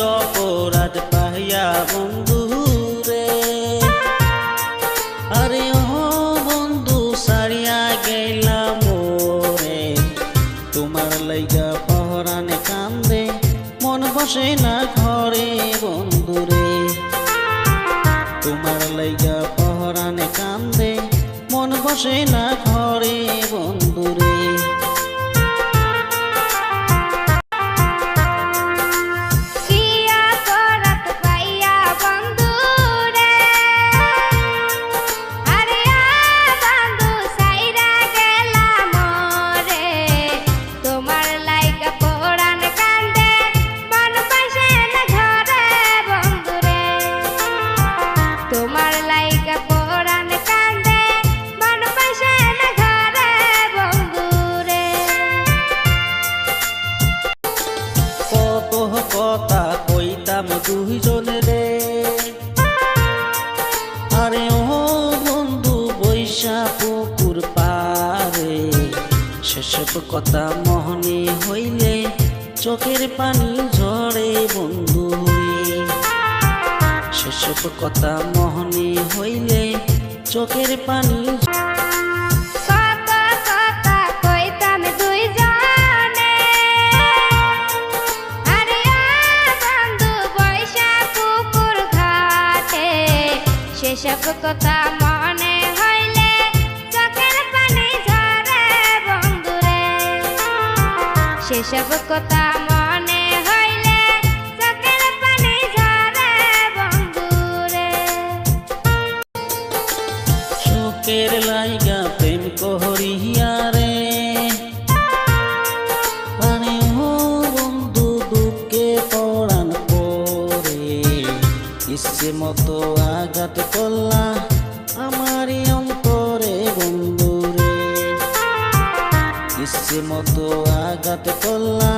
অপরাধ পাইয়া বন্ধু রে। আরে ও বন্ধু, সারিয়া গেলাম রে তোমার লাইগা পহরানে কান্দে, মন বসে না ঘরে বন্ধু রে। তোমার লাইগা পহরানে কান্দে, মন বসে না দুইজন রে আরে ও বন্ধু বৈশা পুকুর পারে সেসব কথা মহনে হইলে চোখের পানি ঝরে বন্ধু সেসব কথা মহনে হইলে চোখের পানি সেসব কথা মনে হইলে চোখের পানি ঝরে বন্ধুরে। সেসব কথা মনে হইলে চোখের পানি ঝরে বন্ধুরে। চোখের লাইগা প্রেম কহরিয়া ইচ্ছে মতো আঘাত করলা আমারই অন্তরে বন্ধুরে। ইচ্ছে মতো আঘাত করলা